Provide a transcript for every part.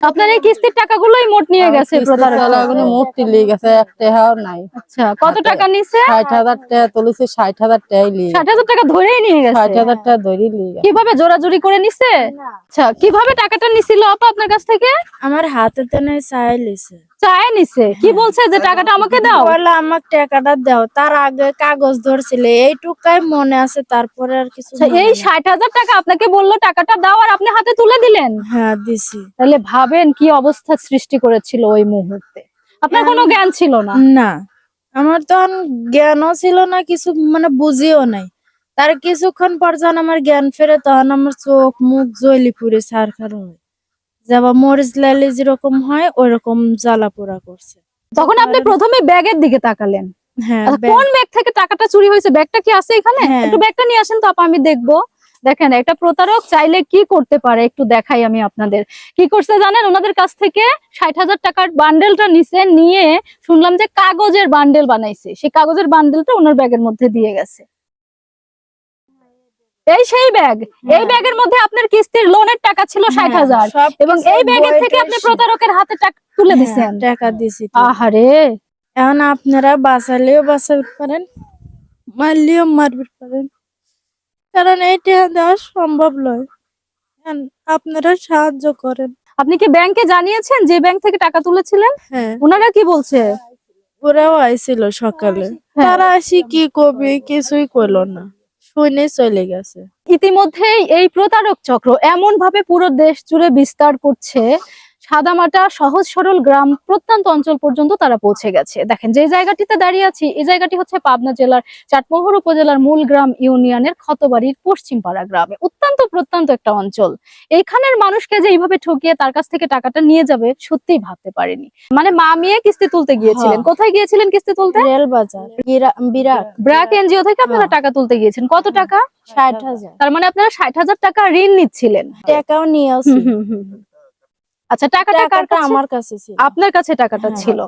আপনার এই কিস্তির টাকাগুলোই মোট নিয়ে গেছে মুক্তি লিয়ে গেছে এক টাকাও নাই। আচ্ছা কত টাকা নিছে? ষাট হাজার টাকা তুলেছে ষাট হাজার টাকাই লিয়ে ষাট হাজার টাকা ধরেই নিয়ে গেছে? হাজার টাকা ধরে লিয়ে গেছে। কীভাবে জোরাজুরি করে নিছে? আচ্ছা কীভাবে টাকাটা নিছিল আপা আপনার কাছ থেকে? আমার হাতে তো নেই চাই লিছে চায় নিছে। কি বলছে যে টাকাটা আমাকে দাও? বলে আমার টাকাটা দাও। তার আগে কাগজ ধরছিল এইটুকাই মনে আছে তারপরে আর কিছু আচ্ছা, এই নেই। ষাট হাজার টাকা আপনাকে বলল টাকাটা দাও আর আপনি হাতে তুলে দিলেন? হ্যাঁ দিছি। তাহলে ভাবেন কি অবস্থা সৃষ্টি করেছিল ওই মুহূর্তে? আপনার কোনো জ্ঞান ছিল না? না। আমার তখন জ্ঞানও ছিল না কিছু মানে বুঝিও নাই। তার কিছুক্ষণ পর যখন আমার জ্ঞান ফেরে তখন আমার চোখ মুখ জ্বলি পুড়ে সারখার হয়। যাবা মরিচ লাইলে যেরকম হয় ওই রকম জ্বালা পোড়া করছে। তখন আপনি প্রথমে ব্যাগের দিকে তাকালেন? হ্যাঁ আচ্ছা, কোন ব্যাগ থেকে টাকাটা চুরি হয়েছে? ব্যাগটা কি আছে এখানে? হ্যাঁ। একটু ব্যাগটা নিয়ে আসেন তো আপা আমি দেখব। দেখেন একটা প্রতারক চাইলে কি করতে পারে? একটু দেখাই আমি আপনাদের। কি করছে জানেন? ওনাদের কাছ থেকে ষাট হাজার টাকার বান্ডেলটা নিছে নিয়ে শুনলাম যে কাগজের বান্ডেল বানাইছে। সেই কাগজের বান্ডেলটা ওনার ব্যাগের মধ্যে দিয়ে গেছে। এই সেই ব্যাগ। এই ব্যাগের মধ্যে আপনার কিস্তির লোনের টাকা ছিল ষাট হ্যাঁ, হাজার এবং এই ব্যাগের থেকে আপনি প্রতারকের হাতে টাকা তুলে হ্যাঁ, দিছেন। টাকা দিছি আহারে! এখন আপনারা বাঁচালেও বাঁচাতে পারেন মারলেও মারতে পারেন। কারণ এইটা দেওয়া সম্ভব নয়। এখন আপনারা সাহায্য করেন। আপনি কি ব্যাংকে জানিয়েছেন যে ব্যাংক থেকে টাকা তুলেছিলেন? হ্যাঁ। ওনারা কি বলছে? ওরাও আইছিল সকালে। হ্যাঁ। তারা আসি কি করবে কিছুই করল না। শুনে চলে গেছে। ইতিমধ্যেই এই প্রতারক চক্র এমন ভাবে পুরো দেশ জুড়ে বিস্তার করছে সাদামাটা সহজ সরল গ্রাম প্রত্যন্ত অঞ্চল পর্যন্ত তারা পৌঁছে গেছে। দেখেন যে জায়গাটিতে দাঁড়িয়ে আছি এই জায়গাটি হচ্ছে পাবনা জেলার চাটমোহর উপজেলার মূল গ্রাম ইউনিয়নের ক্ষতবাড়ির পশ্চিমপাড়া গ্রামে। অত্যন্ত প্রত্যন্ত একটা অঞ্চল। এইখানের মানুষকে যে এইভাবে ঠকিয়ে তার কাছ থেকে টাকাটা নিয়ে যাবে সত্যিই ভাবতে পারেনি। মানে মা মেয়ে কিস্তি তুলতে গিয়েছিলেন। হ্যাঁ। কোথায় গিয়েছিলেন কিস্তি তুলতে? রেল বাজার বিরা- বিরাট। ব্র্যাক এনজিও থেকে আপনারা হ্যাঁ। টাকা তুলতে গিয়েছেন। কত টাকা? ষাট হাজার। তার মানে আপনারা ষাট হাজার টাকা ঋণ নিচ্ছিলেন। টাকাও নিয়ে আচ্ছা টাকাটা টাকাটা আমার কাছে ছিল। আপনার কাছে টাকাটা হ্যাঁ। ছিল?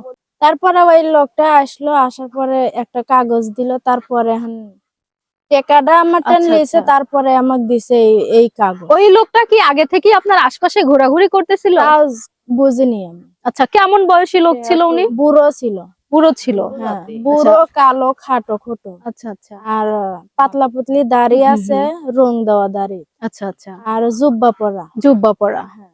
তারপরে ওই লোকটা আসলো আসার পরে একটা কাগজ দিল তারপরে টাকাটা আমার টেন আচ্ছা, আচ্ছা। তারপরে আমাকে দিছে এই- কাগজ। ওই লোকটা কি আগে থেকে আপনার আশপাশে ঘোরাঘুরি করতেছিল? তাও বুঝিনি আমি। আচ্ছা কেমন বয়সী লোক ছিল উনি? বুড়ো ছিল। বুড়ো ছিল। হ্যাঁ বুড়ো কালো খাটো খোটো। আচ্ছা আচ্ছা। আর পাতলা পুতলি দাড়ি আছে রং দেওয়া দাড়ি। আচ্ছা আচ্ছা। আর জুব্বা পরা। জুব্বা পরা। হ্যাঁ।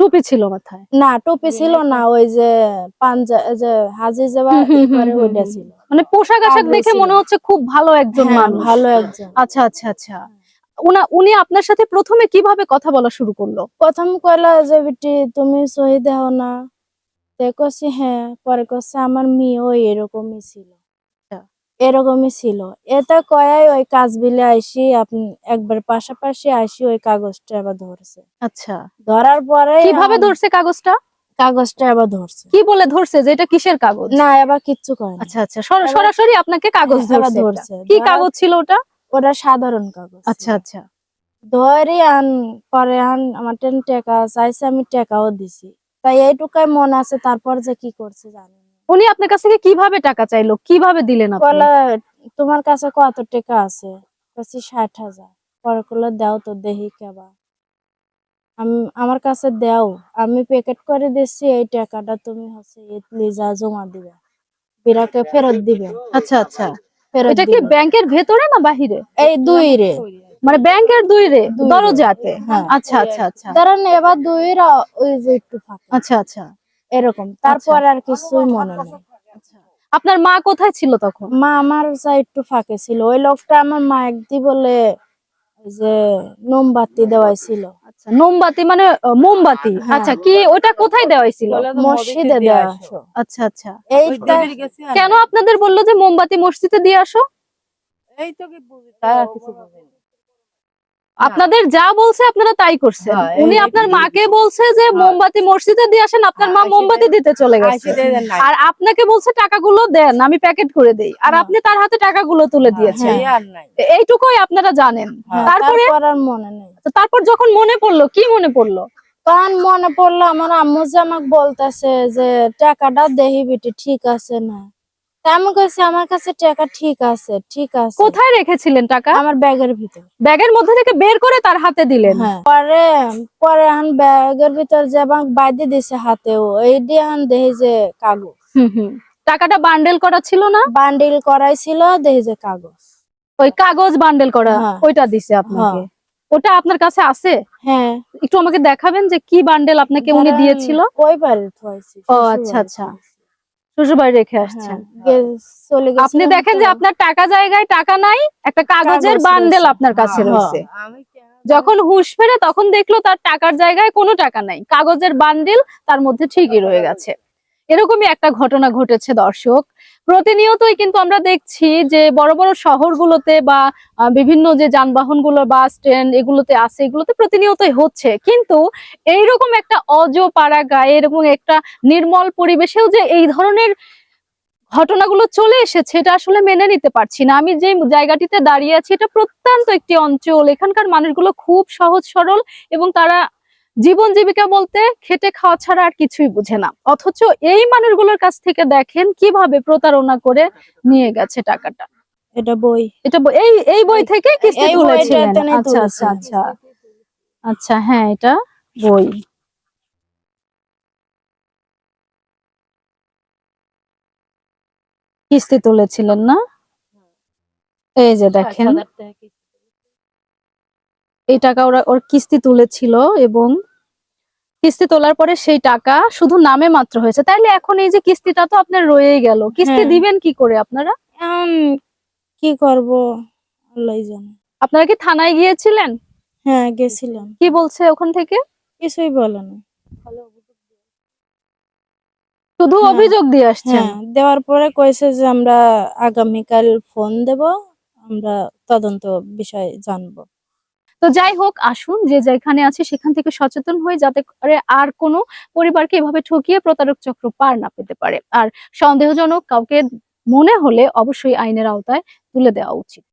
টুপি ছিল মাথায়? না টুপি ছিল না ওই যে পাঞ্জা যে হাজি হুম, ওইটা ছিল। মানে পোশাক আশাক দেখে মনে হচ্ছে খুব ভালো একজন হ্যাঁ, মানুষ। ভালো একজন। আচ্ছা আচ্ছা আচ্ছা। উনা উনি আপনার সাথে প্রথমে কীভাবে কথা বলা শুরু করল? প্রথম কইলা যে বিটি তুমি সহি দেও না। তে কছি হ্যাঁ। পরে কছে আমার মেয়েও এরকমই ছিল। এরকমই ছিল। এটা কয়াই ওই কাজ বিলে আইসি আপনি একবার পাশাপাশি আইসি ওই কাগজটা আবার ধরছে। আচ্ছা। ধরার পরে কীভাবে ধরছে কাগজটা? কাগজটা আবার ধরছে। কি বলে ধরছে যে এটা কিসের কাগজ? না এবার কিচ্ছু না আচ্ছা আচ্ছা সরাসরি আপনাকে কাগজ ধরছে কি কাগজ ছিল ওটা? ওটা সাধারণ কাগজ আচ্ছা আচ্ছা। ধরি আন পরে আন আমার টেন টাকা চাইছে আমি টাকাও দিছি। তাই এইটুকাই মন আছে তারপর যে কি করছে জানি না। উনি আপনার কাছ থেকে কীভাবে টাকা চাইলো? কীভাবে দিলেন আপনি? বলে তোমার কাছে কত টাকা আছে? ষাট হাজার। পরে করলে দাও তো দেহি কেবা। আমি আমার কাছে দাও। আমি প্যাকেট করে দিচ্ছি এই টাকাটা তুমি হচ্ছে লিজা জমা দিবে। বিরাকে ফেরত দিবে। আচ্ছা আচ্ছা। ফেরত এটা কি দিবে। ব্যাংকের ভেতরে না বাহিরে? এই দুই রে মানে ব্যাংকের দুই রে দরজাতে? হ্যাঁ। আচ্ছা আচ্ছা আচ্ছা। ধরেন এবার দুই রা ওই যে একটু ফাঁকা। আচ্ছা আচ্ছা। এরকম। তারপর আর কিছুই মনে নেই। আপনার মা কোথায় ছিল তখন? মা আমার যা একটু ফাঁকে ছিল। ওই লোকটা আমার মা একদি বলে যে মোমবাতি দেওয়াইছিল। আচ্ছা মোমবাতি মানে মোমবাতি? হ্যাঁ। আচ্ছা কি ওটা কোথায় দেওয়া হয়েছিল মসজিদে দেওয়া আসো। আচ্ছা আচ্ছা। এইটা কেন আপনাদের বলল যে মোমবাতি মসজিদে দিয়ে আসো? এই তো কি বুঝি তাই আর কিছু বুঝি না। আপনাদের যা বলছে আপনারা তাই করছেন। হ্যাঁ, উনি আপনার। মাকে বলছে যে হ্যাঁ। মোমবাতি মসজিদে দিয়ে আসেন আপনার মা হ্যাঁ, মোমবাতি দিতে চলে গেছে। আর আপনাকে বলছে টাকাগুলো দেন আমি প্যাকেট করে দেই। আর হ্যাঁ। আপনি তার হাতে টাকাগুলো তুলে দিয়েছেন। এইটুকুই আপনারা জানেন। হ্যাঁ, তারপরে মনে নেই। তারপর যখন মনে পড়ল কি মনে পড়ল? তখন মনে পড়ল আমার আম্মু যে আমাকে বলতেছে যে টাকাটা দেহি বিটি ঠিক আছে না। তা আমি কইছি আমার কাছে টাকা ঠিক আছে ঠিক আছে। কোথায় রেখেছিলেন টাকা? আমার ব্যাগের ভিতর। ব্যাগের মধ্যে থেকে বের করে তার হাতে দিলেন? হ্যাঁ। পরে পরে এখন ব্যাগের ভিতর যে আমার বাইদে দিছে হাতেও এই দিয়ে এখন দেখি যে কাগজ। হুম হুম। টাকাটা বান্ডেল করা ছিল না? বান্ডিল করাই ছিল দেখি যে কাগজ। ওই কাগজ বান্ডেল করা হ্যাঁ। ওইটা দিছে আপনাকে? ওটা আপনার কাছে আছে? হ্যাঁ। একটু আমাকে দেখাবেন যে কি বান্ডেল আপনাকে উনি দিয়েছিল? ওই থুয়াইছি ও, আচ্ছা, আচ্ছা। শ্বশুর বাড়ি রেখে আসছেন। আপনি দেখেন যে আপনার টাকা জায়গায় টাকা নাই একটা কাগজের কাগজ বান্ডেল আপনার কাছে হ্যাঁ। রয়েছে। যখন হুঁশ ফেরে তখন দেখল তার টাকার জায়গায় কোনো টাকা নাই। কাগজের বান্ডিল তার মধ্যে ঠিকই রয়ে গেছে। এরকমই একটা ঘটনা ঘটেছে দর্শক। প্রতিনিয়তই কিন্তু আমরা দেখছি যে বড় বড় শহরগুলোতে বা বিভিন্ন যে যানবাহনগুলো, বাস, ট্রেন এগুলোতে আছে, এগুলোতে প্রতিনিয়তই হচ্ছে। কিন্তু এইরকম একটা অজ পাড়া গায়ে, এরকম একটা নির্মল পরিবেশেও যে এই ধরনের ঘটনাগুলো চলে এসেছে, এটা আসলে মেনে নিতে পারছি না। আমি যে জায়গাটিতে দাঁড়িয়ে আছি, এটা প্রত্যন্ত একটি অঞ্চল। এখানকার মানুষগুলো খুব সহজ সরল এবং তারা জীবন জীবিকা বলতে খেটে খাওয়া ছাড়া আর কিছুই বুঝে না। অথচ এই মানুষগুলোর কাছ থেকে দেখেন কীভাবে প্রতারণা করে নিয়ে গেছে টাকাটা। এটা বই। এটা এই এই বই থেকে কিস্তি তুলেছিলেন। আচ্ছা আচ্ছা আচ্ছা। আচ্ছা হ্যাঁ এটা বই। কিস্তি তুলেছিলেন না? এই যে দেখেন। এই টাকা ওরা ওর কিস্তি তুলেছিল এবং কিস্তি তোলার পরে সেই টাকা শুধু নামে মাত্র হয়েছে। তাইলে এখন এই যে কিস্তিটা তো আপনার রয়েই গেল। কিস্তি হ্যাঁ। দিবেন কি করে আপনারা? কি করব? আল্লাহ জানে। আপনারা কি থানায় গিয়েছিলেন? হ্যাঁ গেছিলাম। কি বলছে ওখান থেকে? কিছুই বলে না। শুধু হ্যাঁ। অভিযোগ দিয়ে আসছেন? হ্যাঁ দেওয়ার পরে কইছে যে আমরা আগামীকাল ফোন দেব আমরা তদন্ত বিষয় জানব। তো যাই হোক, আসুন, যে যেখানে আছে সেখান থেকে সচেতন হয়ে যাতে করে আর কোনো পরিবারকে এভাবে ঠকিয়ে প্রতারক চক্র পার না পেতে পারে। আর সন্দেহজনক কাউকে মনে হলে অবশ্যই আইনের আওতায় তুলে দেওয়া উচিত।